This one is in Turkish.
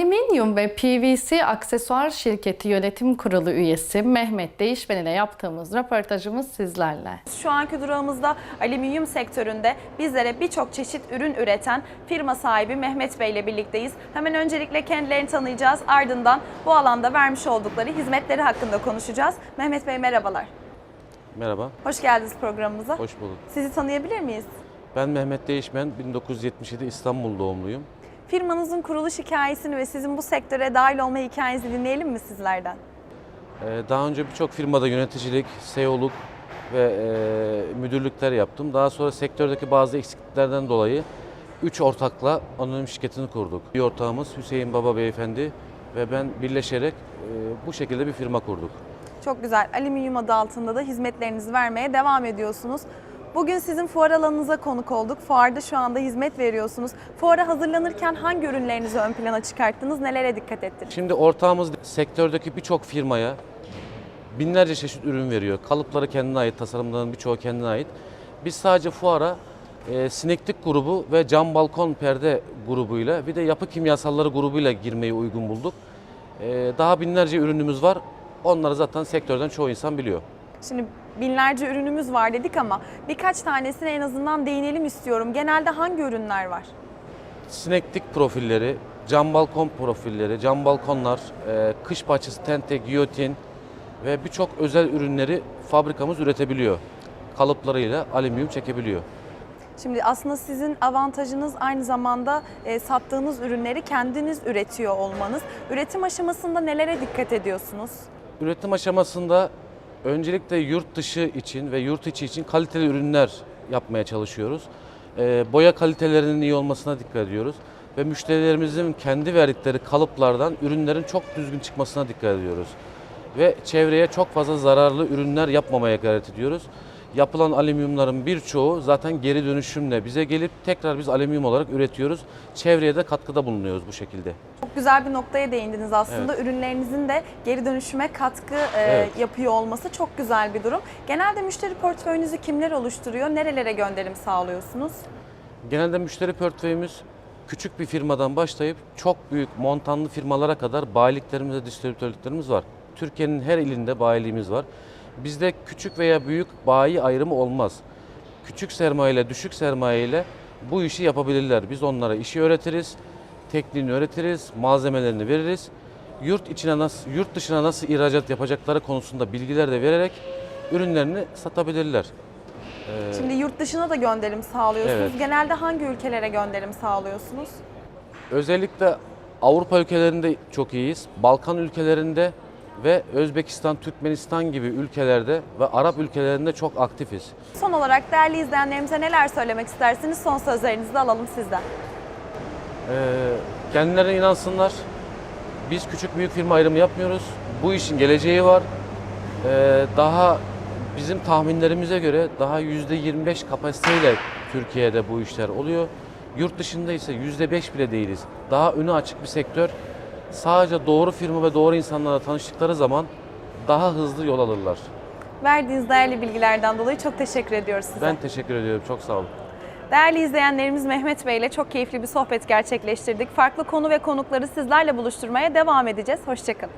Alüminyum ve PVC aksesuar şirketi yönetim kurulu üyesi Mehmet Değişmen ile yaptığımız röportajımız sizlerle. Şu anki durağımızda alüminyum sektöründe bizlere birçok çeşit ürün üreten firma sahibi Mehmet Bey ile birlikteyiz. Hemen öncelikle kendilerini tanıyacağız. Ardından bu alanda vermiş oldukları hizmetleri hakkında konuşacağız. Mehmet Bey merhabalar. Merhaba, Hoş geldiniz programımıza. hoş bulduk. Sizi tanıyabilir miyiz? Ben Mehmet Değişmen, 1977 İstanbul doğumluyum. Firmanızın kuruluş hikayesini ve sizin bu sektöre dahil olma hikayenizi dinleyelim mi sizlerden? Ee, Daha önce birçok firmada yöneticilik, CEO'luk ve e, müdürlükler yaptım. Daha sonra sektördeki bazı eksikliklerden dolayı 3 ortakla anonim şirketini kurduk. Bir ortağımız Hüseyin Baba Beyefendi ve ben birleşerek e, bu şekilde bir firma kurduk. Çok güzel. Alüminyum adı altında da hizmetlerinizi vermeye devam ediyorsunuz. Bugün sizin fuar alanınıza konuk olduk. Fuarda şu anda hizmet veriyorsunuz. Fuara hazırlanırken hangi ürünlerinizi ön plana çıkarttınız? Nelere dikkat ettiniz? Şimdi ortağımız sektördeki birçok firmaya binlerce çeşit ürün veriyor. Kalıpları kendine ait, tasarımların birçoğu kendine ait. Biz sadece fuara e, sineklik grubu ve cam balkon perde grubuyla bir de yapı kimyasalları grubuyla girmeyi uygun bulduk. E, daha binlerce ürünümüz var. Onları zaten sektörden çoğu insan biliyor. Şimdi binlerce ürünümüz var dedik ama birkaç tanesine en azından değinelim istiyorum. Genelde hangi ürünler var? Sineklik profilleri, cam balkon profilleri, cam balkonlar, e, kış bahçesi tente, giyotin ve birçok özel ürünleri fabrikamız üretebiliyor. Kalıplarıyla alüminyum çekebiliyor. Şimdi aslında sizin avantajınız aynı zamanda e, sattığınız ürünleri kendiniz üretiyor olmanız. Üretim aşamasında nelere dikkat ediyorsunuz? Üretim aşamasında öncelikle yurt dışı için ve yurt içi için kaliteli ürünler yapmaya çalışıyoruz. Ee, boya kalitelerinin iyi olmasına dikkat ediyoruz. Ve müşterilerimizin kendi verdikleri kalıplardan ürünlerin çok düzgün çıkmasına dikkat ediyoruz. Ve çevreye çok fazla zararlı ürünler yapmamaya gayret ediyoruz. Yapılan alüminyumların birçoğu zaten geri dönüşümle bize gelip tekrar biz alüminyum olarak üretiyoruz. Çevreye de katkıda bulunuyoruz bu şekilde. Çok güzel bir noktaya değindiniz aslında. Ürünlerinizin de geri dönüşüme katkı e, Evet. yapıyor olması çok güzel bir durum. Genelde müşteri portföyünüzü kimler oluşturuyor? Nerelere gönderim sağlıyorsunuz? Genelde müşteri portföyümüz küçük bir firmadan başlayıp çok büyük montanlı firmalara kadar bayiliklerimiz ve distribütörlüklerimiz var. Türkiye'nin her ilinde bayiliğimiz var. Bizde küçük veya büyük bayi ayrımı olmaz. Küçük sermaye ile düşük sermaye ile bu işi yapabilirler. Biz onlara işi öğretiriz, tekniğini öğretiriz, malzemelerini veririz. Yurt içine nasıl, yurt dışına nasıl ihracat yapacakları konusunda bilgiler de vererek ürünlerini satabilirler. Şimdi yurt dışına da gönderim sağlıyorsunuz. Evet. Genelde hangi ülkelere gönderim sağlıyorsunuz? Özellikle Avrupa ülkelerinde çok iyiyiz. Balkan ülkelerinde ve Özbekistan, Türkmenistan gibi ülkelerde ve Arap ülkelerinde çok aktifiz. Son olarak değerli izleyenlerimize neler söylemek istersiniz? Son sözlerinizi de alalım sizden. Ee, kendilerine inansınlar. Biz küçük büyük firma ayrımı yapmıyoruz. Bu işin geleceği var. Ee, daha bizim tahminlerimize göre daha %25 kapasiteyle Türkiye'de bu işler oluyor. Yurt dışında ise %5 bile değiliz. Daha önü açık bir sektör. Sadece doğru firma ve doğru insanlarla tanıştıkları zaman daha hızlı yol alırlar. Verdiğiniz değerli bilgilerden dolayı çok teşekkür ediyoruz size. Ben teşekkür ediyorum. Çok sağ olun. Değerli izleyenlerimiz Mehmet Bey ile çok keyifli bir sohbet gerçekleştirdik. Farklı konu ve konukları sizlerle buluşturmaya devam edeceğiz. Hoşçakalın.